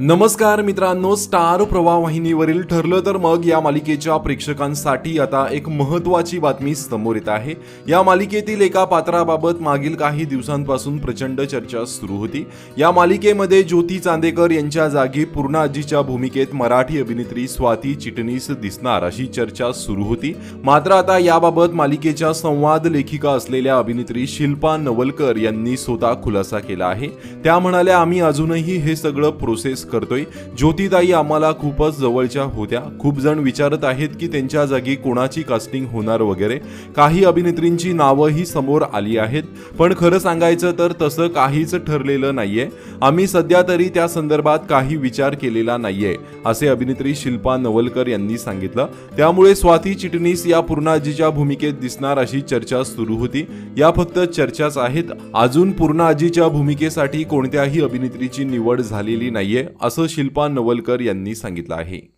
नमस्कार मित्रांनो स्टार प्रवाह वाहिनीवरील ठरलं तर मग या मालिकेच्या प्रेक्षकांसाठी आता एक महत्वाची बातमी समोर येत आहे. या मालिकेतील एका पात्राबाबत मागील काही दिवसांपासून प्रचंड चर्चा सुरू होती. या मालिकेमध्ये ज्योती चांदेकर यांच्या जागी पूर्णा आजीच्या भूमिकेत मराठी अभिनेत्री स्वाती चिटणीस दिसणार अशी चर्चा सुरू होती. मात्र आता याबाबत मालिकेच्या संवाद लेखिका असलेल्या अभिनेत्री शिल्पा नवलकर यांनी स्वतः खुलासा केला आहे. त्या म्हणाल्या आम्ही अजूनही हे सगळं प्रोसेस करतोय. ज्योतिताई आम्हाला खूपच जवळच्या होत्या. खूप जण विचारत आहेत की त्यांच्या जागी कोणाची कास्टिंग होणार वगैरे. काही अभिनेत्रींची नावंही समोर आली आहेत. पण खरं सांगायचं तर तसं काहीच ठरलेलं नाहीये. आम्ही सध्या तरी त्या संदर्भात काही विचार केलेला नाहीये असे अभिनेत्री शिल्पा नवलकर यांनी सांगितलं. त्यामुळे स्वाती चिटणीस या पूर्णाजीच्या भूमिकेत दिसणार अशी चर्चा सुरू होती. या फक्त चर्चाच आहेत. अजून पूर्णाजीच्या भूमिकेसाठी कोणत्याही अभिनेत्रीची निवड झालेली नाहीये. असं शिल्पा नवलकर यांनी सांगितलं आहे.